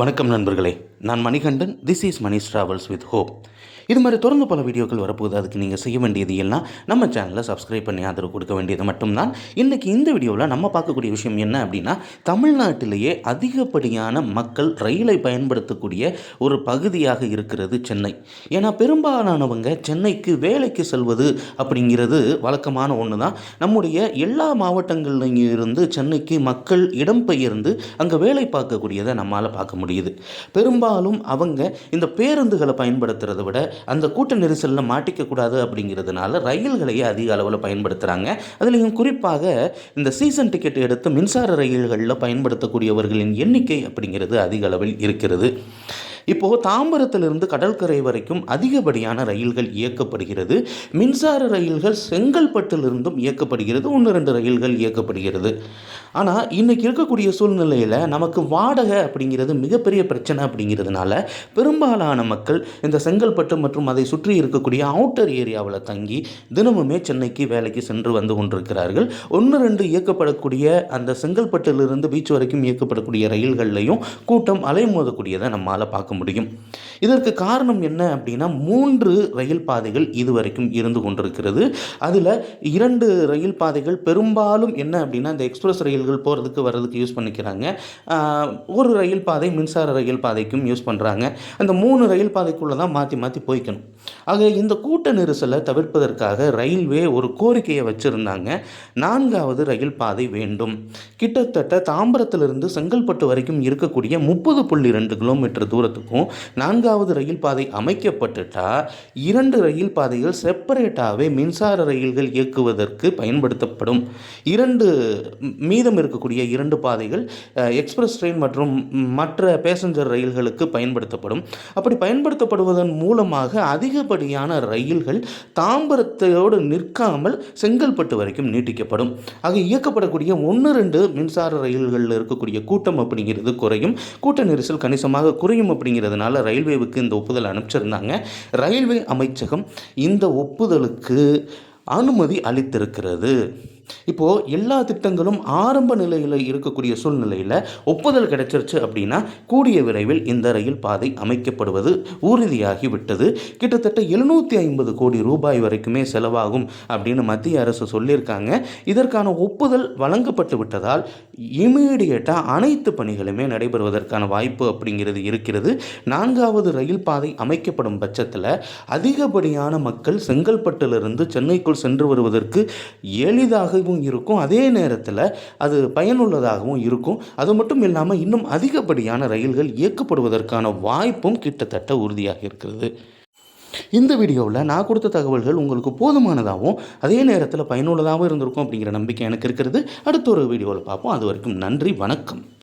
வணக்கம் நண்பர்களே. நான் Manikandan. This is Manish travels with hope இது மாதிரி தொடர்ந்து பல வீடியோக்கள் வரப்போகுது. அதுக்கு நீங்கள் செய்ய வேண்டியது எல்லாம் நம்ம சேனலை சப்ஸ்கிரைப் பண்ணி ஆதரவு கொடுக்க வேண்டியது மட்டும்தான். இன்றைக்கி இந்த வீடியோவில் நம்ம பார்க்கக்கூடிய விஷயம் என்ன அப்படின்னா தமிழ்நாட்டிலேயே அதிகப்படியான மக்கள் ரயிலை பயன்படுத்தக்கூடிய ஒரு பகுதியாக இருக்கிறது சென்னை. ஏன்னா பெரும்பாலானவங்க சென்னைக்கு வேலைக்கு செல்வது அப்படிங்கிறது வழக்கமான ஒன்று தான் நம்முடைய எல்லா மாவட்டங்கள்லையும் இருந்து சென்னைக்கு மக்கள் இடம்பெயர்ந்து அங்கே வேலை பார்க்கக்கூடியதை நம்மளால் பார்க்க முடியும் முடியுது. பெரும்பாலும் அவங்க இந்த பேருந்துகளை பயன்படுத்துறத விட அந்த கூட்ட நெரிசலில் மாட்டிக்கக்கூடாது அப்படிங்கிறதுனால ரயில்களையே அதிக அளவில் பயன்படுத்துகிறாங்க அதுலேயும் குறிப்பாக இந்த சீசன் டிக்கெட் எடுத்து மின்சார ரயில்களில் பயன்படுத்தக்கூடியவர்களின் எண்ணிக்கை அப்படிங்கிறது அதிக அளவில் இருக்கிறது. இப்போது தாம்பரத்திலிருந்து கடற்கரை வரைக்கும் அதிகப்படியான ரயில்கள் இயக்கப்படுகிறது. மின்சார ரயில்கள் செங்கல்பட்டிலிருந்தும் இயக்கப்படுகிறது. ஒன்று ரெண்டு ரயில்கள் இயக்கப்படுகிறது. ஆனால் இன்றைக்கி இருக்கக்கூடிய சூழ்நிலையில் நமக்கு வாடகை அப்படிங்கிறது மிகப்பெரிய பிரச்சனை அப்படிங்கிறதுனால பெரும்பாலான மக்கள் இந்த செங்கல்பட்டு மற்றும் அதை சுற்றி இருக்கக்கூடிய அவுட்டர் ஏரியாவில் தங்கி தினமுமே சென்னைக்கு வேலைக்கு சென்று வந்து கொண்டிருக்கிறார்கள். ஒன்று ரெண்டு இயக்கப்படக்கூடிய அந்த செங்கல்பட்டிலிருந்து பீச் வரைக்கும் இயக்கப்படக்கூடிய ரயில்கள்லையும் கூட்டம் அலைமோதக்கூடியதை நம்மால் பார்க்க முடியும். இதற்கு காரணம் என்ன அப்படின்னா மூன்று ரயில் பாதைகள் இதுவரைக்கும் இருந்து கொண்டிருக்கிறது. அதில் இரண்டு ரயில் பாதைகள் பெரும்பாலும் என்ன அப்படின்னா இந்த எக்ஸ்பிரஸ் ரயில்கள் போகிறதுக்கு வர்றதுக்கு யூஸ் பண்ணிக்கிறாங்க. ஒரு ரயில் பாதை மின்சார ரயில் பாதைக்கும் யூஸ் பண்ணுறாங்க அந்த மூணு ரயில் பாதைக்குள்ளே தான் மாற்றி மாற்றி போய்க்கணும். ஆக இந்த கூட்ட நெரிசலை தவிர்ப்பதற்காக ரயில்வே ஒரு கோரிக்கையை வச்சுருந்தாங்க. நான்காவது ரயில் பாதை வேண்டும். கிட்டத்தட்ட தாம்பரத்திலிருந்து செங்கல்பட்டு வரைக்கும் இருக்கக்கூடிய முப்பது புள்ளி ரெண்டு கிலோமீட்டர் இருக்கும். நான்காவது ரயில் பாதை அமைக்கப்பட்டுட்டா இரண்டு ரயில் பாதைகள் செப்பரேட்டாகவே மின்சார ரயில்கள் இயக்குவதற்கு பயன்படுத்தப்படும். இரண்டு மீதம் இருக்கக்கூடிய இரண்டு பாதைகள் எக்ஸ்பிரஸ் ட்ரெயின் மற்றும் மற்ற பேசஞ்சர் ரயில்களுக்கு பயன்படுத்தப்படும். அப்படி பயன்படுத்தப்படுவதன் மூலமாக அதிகப்படியான ரயில்கள் தாம்பரத்தோடு நிற்காமல் செங்கல்பட்டு வரைக்கும் நீட்டிக்கப்படும். ஆக இயக்கப்படக்கூடிய ஒன்று ரெண்டு மின்சார ரயில்களில் இருக்கக்கூடிய கூட்டம் அப்படிங்கிறது குறையும். கூட்ட நெரிசல் கணிசமாக குறையும் அப்படிங்கிறதுனால ரயில்வேவுக்கு இந்த ஒப்புதல் அனுப்பிச்சிருந்தாங்க. ரயில்வே அமைச்சகம் இந்த ஒப்புதலுக்கு அனுமதி அளித்திருக்கிறது. இப்போது எல்லா திட்டங்களும் ஆரம்ப நிலையில் இருக்கக்கூடிய சூழ்நிலையில் ஒப்புதல் கிடைச்சிருச்சு அப்படின்னா கூடிய விரைவில் இந்த ரயில் பாதை அமைக்கப்படுவது உறுதியாகி விட்டது. கிட்டத்தட்ட எழுநூற்றி ஐம்பது கோடி ரூபாய் வரைக்குமே செலவாகும் அப்படின்னு மத்திய அரசு சொல்லியிருக்காங்க. இதற்கான ஒப்புதல் வழங்கப்பட்டு விட்டதால் இமீடியட்டாக அனைத்து பணிகளுமே நடைபெறுவதற்கான வாய்ப்பு அப்படிங்கிறது இருக்கிறது. நான்காவது ரயில் பாதை அமைக்கப்படும் பட்சத்தில் அதிகப்படியான மக்கள் செங்கல்பட்டிலிருந்து சென்னைக்குள் சென்று வருவதற்கு எளிதாக பயனுள்ளதாகவும் இருக்கும். அதே நேரத்தில் அது பயனுள்ளதாகவும் இருக்கும். அது மட்டும் இல்லாமல் இன்னும் அதிகப்படியான ரயில்கள் இயக்கப்படுவதற்கான வாய்ப்பும் கிட்டத்தட்ட உறுதியாக இருக்கிறது. இந்த வீடியோவில் நான் கொடுத்த தகவல்கள் உங்களுக்கு போதுமானதாகவும் அதே நேரத்தில் பயனுள்ளதாகவும் இருந்திருக்கும் அப்படிங்கிற நம்பிக்கை எனக்கு இருக்கிறது. அடுத்த ஒரு வீடியோவில் பார்ப்போம். அது வரைக்கும் நன்றி வணக்கம்.